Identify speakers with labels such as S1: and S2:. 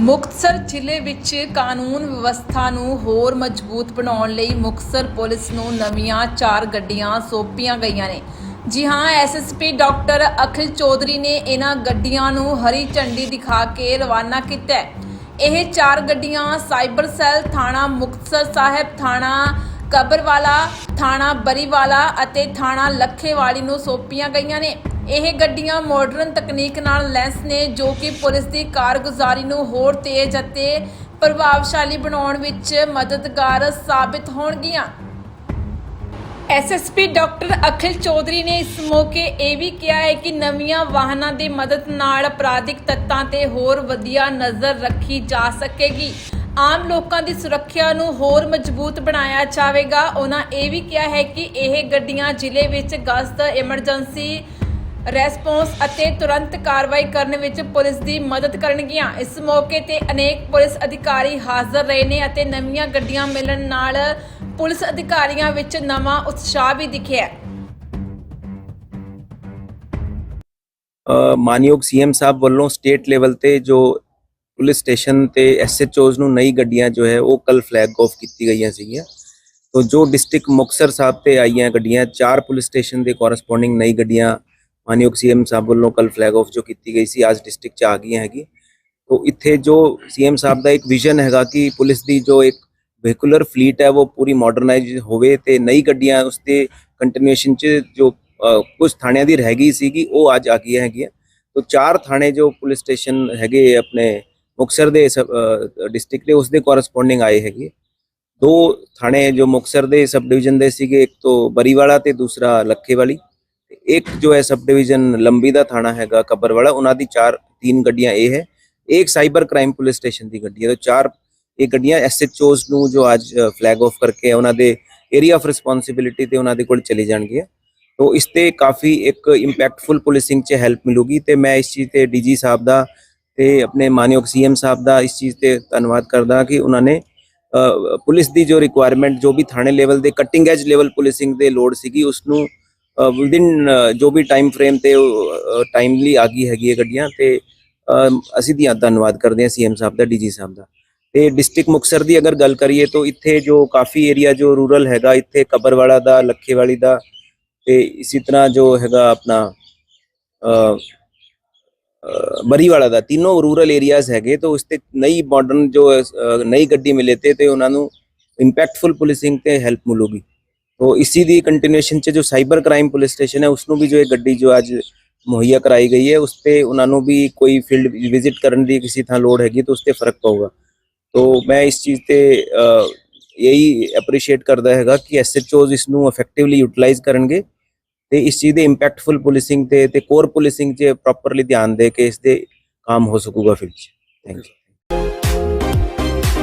S1: ਮੁਕਤਸਰ ਜ਼ਿਲ੍ਹੇ ਵਿੱਚ ਕਾਨੂੰਨ ਵਿਵਸਥਾ ਨੂੰ ਹੋਰ ਮਜ਼ਬੂਤ ਬਣਾਉਣ ਲਈ ਮੁਕਤਸਰ ਪੁਲਿਸ ਨੂੰ ਨਵੀਆਂ ਚਾਰ ਗੱਡੀਆਂ ਸੌਂਪੀਆਂ ਗਈਆਂ ਨੇ। ਜੀ ਹਾਂ ਐਸਐਸਪੀ ਡਾਕਟਰ ਅਖਿਲ ਚੌਧਰੀ ਨੇ ਇਹਨਾਂ ਗੱਡੀਆਂ ਨੂੰ ਹਰੀ ਝੰਡੀ ਦਿਖਾ ਕੇ ਰਵਾਨਾ ਕੀਤਾ ਇਹ ਚਾਰ ਗੱਡੀਆਂ ਸਾਈਬਰ ਸੈੱਲ ਥਾਣਾ ਮੁਕਤਸਰ ਸਾਹਿਬ, ਥਾਣਾ ਕਬਰਵਾਲਾ, ਥਾਣਾ ਬਰੀਵਾਲਾ ਅਤੇ ਥਾਣਾ ਲੱਖੇਵਾਲੀ ਨੂੰ ਸੌਂਪੀਆਂ ਗਈਆਂ ਨੇ। ਇਹ ਗੱਡੀਆਂ ਮਾਡਰਨ ਤਕਨੀਕ ਨਾਲ ਲੈਂਸ ਨੇ, ਜੋ ਕਿ ਪੁਲਿਸ ਦੀ ਕਾਰਗੁਜ਼ਾਰੀ ਨੂੰ ਹੋਰ ਤੇਜ਼ ਅਤੇ ਪ੍ਰਭਾਵਸ਼ਾਲੀ ਬਣਾਉਣ ਵਿੱਚ ਮਦਦਗਾਰ ਸਾਬਿਤ ਹੋਣਗੀਆਂ। ਐਸਐਸਪੀ ਡਾਕਟਰ ਅਖਿਲ ਚੌਧਰੀ ਨੇ ਇਸ ਮੌਕੇ ਇਹ ਵੀ ਕਿਹਾ ਹੈ ਕਿ ਨਵੀਆਂ ਵਾਹਨਾਂ ਦੀ ਮਦਦ ਨਾਲ ਅਪਰਾਧਿਕ ਤੱਤਾਂ ਤੇ ਹੋਰ ਵਧੀਆ ਨਜ਼ਰ ਰੱਖੀ ਜਾ ਸਕੇਗੀ। ਆਮ ਲੋਕਾਂ ਦੀ ਸੁਰੱਖਿਆ ਨੂੰ ਹੋਰ ਮਜ਼ਬੂਤ ਬਣਾਇਆ ਜਾਵੇਗਾ। ਉਹਨਾਂ ਇਹ ਵੀ ਕਿਹਾ ਹੈ ਕਿ ਇਹ ਗੱਡੀਆਂ ਜ਼ਿਲ੍ਹੇ ਵਿੱਚ ਗਸ਼ਤ ਐਮਰਜੈਂਸੀ ਰੈਸਪੌਂਸ ਅਤੇ ਤੁਰੰਤ ਕਾਰਵਾਈ ਕਰਨ ਵਿੱਚ ਪੁਲਿਸ ਦੀ ਮਦਦ ਕਰਨਗੀਆਂ। ਇਸ ਮੌਕੇ ਤੇ ਅਨੇਕ ਪੁਲਿਸ ਅਧਿਕਾਰੀ ਹਾਜ਼ਰ ਰਹੇ ਨੇ ਅਤੇ ਨਵੀਆਂ ਗੱਡੀਆਂ ਮਿਲਣ ਨਾਲ ਪੁਲਿਸ ਅਧਿਕਾਰੀਆਂ ਵਿੱਚ ਨਵਾਂ ਉਤਸ਼ਾਹ ਵੀ ਦਿਖਿਆ
S2: ਮਾਨਯੋਗ ਸੀਐਮ ਸਾਹਿਬ ਵੱਲੋਂ ਸਟੇਟ ਲੈਵਲ ਤੇ ਜੋ ਪੁਲਿਸ ਸਟੇਸ਼ਨ ਤੇ ਐਸਐਚਓਜ਼ ਨੂੰ ਨਈ ਗੱਡੀਆਂ ਜੋ ਹੈ, ਉਹ ਕੱਲ ਫਲੈਗ ਆਫ ਕੀਤੀ ਗਈਆਂ ਸੀਗੀਆਂ। ਤੋ ਜੋ ਡਿਸਟ੍ਰਿਕਟ ਮੁਕਤਸਰ ਸਾਹਿਬ ਤੇ ਆਈਆਂ ਗੱਡੀਆਂ, ਚਾਰ ਪੁਲਿਸ ਸਟੇਸ਼ਨ ਦੇ ਕੋਰਸਪੋਂਡਿੰਗ ਨਈ ਗੱਡੀਆਂ ਮਾਨਯੋਗ ਸੀਐਮ ਸਾਹਿਬ ਵੱਲੋਂ ਕੱਲ ਫਲੈਗ ਆਫ ਜੋ ਕੀਤੀ ਗਈ ਸੀ, ਅੱਜ ਡਿਸਟ੍ਰਿਕਟ ਚ ਆ ਗਈਆਂ ਹੈਗੀ। ਤੋ ਇੱਥੇ ਜੋ ਸੀਐਮ ਸਾਹਿਬ ਦਾ ਇੱਕ ਵਿਜ਼ਨ ਹੈਗਾ ਕਿ ਪੁਲਿਸ ਦੀ ਜੋ ਇੱਕ ਵਹੀਕੂਲਰ ਫਲੀਟ ਹੈ, ਉਹ ਪੂਰੀ ਮਾਡਰਨਾਈਜ਼ ਹੋਵੇ ਤੇ ਨਈ ਗੱਡੀਆਂ ਉਸ ਤੇ ਕੰਟੀਨਿਊਏਸ਼ਨ ਚ ਜੋ ਕੁਝ ਥਾਣਿਆਂ ਦੀ ਰਹਿ ਗਈ ਸੀਗੀ, ਉਹ ਅੱਜ ਆ ਗਈਆਂ ਹੈਗੀਆਂ। ਤੋ ਚਾਰ ਥਾਣੇ ਜੋ ਪੁਲਿਸ ਸਟੇਸ਼ਨ ਹੈਗੇ ਆਪਣੇ ਮੁਕਸਰ ਦੇ ਡਿਸਟ੍ਰਿਕਟ ਦੇ, ਉਸ ਦੇ ਕੋਰਸਪੋਂਡਿੰਗ ਆਏ ਹੈਗੇ। ਦੋ ਥਾਣੇ ਜੋ ਮੁਕਸਰ ਦੇ ਸਬ ਡਿਵੀਜ਼ਨ ਦੇ ਸੀਗੇ, ਇੱਕ ਤੋਂ ਬਰੀਵਾਲਾ ਤੇ ਦੂਸਰਾ ਲੱਖੇਵਾਲੀ। ਤੇ ਇੱਕ ਜੋ ਹੈ ਸਬ ਡਿਵੀਜ਼ਨ ਲੰਬੀ ਦਾ ਥਾਣਾ ਹੈਗਾ ਕਬਰਵਾਲਾ, ਉਹਨਾਂ ਦੀ ਚਾਰ, ਤਿੰਨ ਗੱਡੀਆਂ ਇਹ ਹੈ। ਇੱਕ ਸਾਈਬਰ ਕ੍ਰਾਈਮ ਪੁਲਿਸ ਸਟੇਸ਼ਨ ਦੀ ਗੱਡੀ ਹੈ। ਤੇ ਚਾਰ, ਇਹ ਗੱਡੀਆਂ ਐਸਐਚਓਜ਼ ਨੂੰ ਜੋ ਅੱਜ ਫਲੈਗ ਆਫ ਕਰਕੇ ਉਹਨਾਂ ਦੇ ਏਰੀਆ ਆਫ ਰਿਸਪੌਂਸਿਬਿਲਿਟੀ ਤੇ ਉਹਨਾਂ ਦੇ ਕੋਲ ਚਲੀ ਜਾਣਗੀਆਂ। ਤੋ ਇਸ ਤੇ ਕਾਫੀ ਇੱਕ ਇੰਪੈਕਟਫੁਲ ਪੁਲਿਸਿੰਗ 'ਚ ਹੈਲਪ ਮਿਲੂਗੀ ਤੇ ਮੈਂ ਇਸ ਚੀਜ਼ ਤੇ ਡੀਜੀ ਸਾਹਿਬ ਦਾ ਤੇ ਆਪਣੇ ਮਾਨਯੋਗ ਸੀਐਮ ਸਾਹਿਬ ਦਾ ਇਸ ਚੀਜ਼ ਤੇ ਧੰਨਵਾਦ ਕਰਦਾ ਕਿ ਉਹਨਾਂ ਨੇ ਪੁਲਿਸ ਦੀ ਜੋ ਰਿਕੁਆਇਰਮੈਂਟ ਜੋ ਵੀ ਥਾਣੇ ਲੈਵਲ ਦੇ ਕਟਿੰਗ ਐਜ ਲੈਵਲ ਪੁਲਿਸਿੰਗ ਦੇ ਲੋੜ ਸੀਗੀ ਉਸ ਨੂੰ ਵਿਦਿਨ ਜੋ ਵੀ ਟਾਈਮ ਫਰੇਮ ਤੇ ਟਾਈਮਲੀ ਆ ਗਈ ਹੈਗੀ ਹੈ ਗੱਡੀਆਂ ਤੇ ਅਸੀਂ ਦੀ ਧੰਨਵਾਦ ਕਰਦੇ ਹਾਂ ਸੀਐਮ ਸਾਹਿਬ ਦਾ ਡੀਜੀ ਸਾਹਿਬ ਦਾ। ਤੇ ਡਿਸਟ੍ਰਿਕਟ ਮੁਕਸਰ ਦੀ ਅਗਰ ਗੱਲ ਕਰੀਏ ਤਾਂ ਇੱਥੇ ਜੋ ਕਾਫੀ ਏਰੀਆ ਜੋ ਰੂਰਲ ਹੈਗਾ ਇੱਥੇ ਕਬਰਵਾਲਾ ਦਾ ਲੱਖੇਵਾਲੀ ਦਾ ਤੇ ਇਸੇ ਤਰ੍ਹਾਂ ਜੋ ਹੈਗਾ ਆਪਣਾ ਅ, ਬਰੀਵਾਲਾ ਦਾ ਤਿੰਨੋਂ ਰੂਰਲ ਏਰੀਆਜ਼ ਹੈਗੇ ਤਾਂ ਉਸ ਤੇ ਨਈ ਮਾਡਰਨ ਜੋ ਅ, ਨਈ ਗੱਡੀ ਮਿਲੇ ਤੇ ਤੇ ਉਹਨਾਂ ਨੂੰ ਇੰਪੈਕਟਫੁਲ ਪੁਲਿਸਿੰਗ ਤੇ ਹੈਲਪ ਮਿਲੂਗੀ। तो इसी दी ਕੰਟੀਨਿਊਏਸ਼ਨ ਚ ਜੋ ਸਾਈਬਰ ਕ੍ਰਾਈਮ ਪੁਲਿਸ ਸਟੇਸ਼ਨ ਹੈ ਉਸ ਨੂੰ ਵੀ ਜੋ ਇਹ ਗੱਡੀ ਜੋ ਅੱਜ ਮੁਹੱਈਆ ਕਰਾਈ ਗਈ ਹੈ ਉਸ ਤੇ ਉਹਨਾਂ ਨੂੰ ਵੀ ਕੋਈ ਫੀਲਡ ਵਿਜ਼ਿਟ ਕਰਨ ਦੀ ਕਿਸੇ ਥਾਂ ਲੋੜ ਹੈਗੀ ਤਾਂ ਉਸ ਤੇ ਫਰਕ ਪਊਗਾ तो ਮੈਂ ਇਸ ਚੀਜ਼ ਤੇ ਅ, ਇਹੀ ਅਪਰੀਸ਼ੀਏਟ ਕਰਦਾ ਹੈਗਾ ਕਿ ਐਸਐਚਓਜ਼ ਇਸ ਨੂੰ ਇਫੈਕਟਿਵਲੀ ਯੂਟਿਲਾਈਜ਼ ਕਰਨਗੇ ਤੇ ਇਸ ਚੀਜ਼ ਦੇ ਇੰਪੈਕਟਫੁਲ ਪੁਲਿਸਿੰਗ ਤੇ ਤੇ ਕੋਰ ਪੁਲਿਸਿੰਗ 'ਚ ਪ੍ਰੋਪਰਲੀ ਧਿਆਨ ਦੇ ਕੇ ਇਸ ਦੇ ਕੰਮ ਹੋ ਸਕੂਗਾ ਫਿਰ ਥੈਂਕ ਯੂ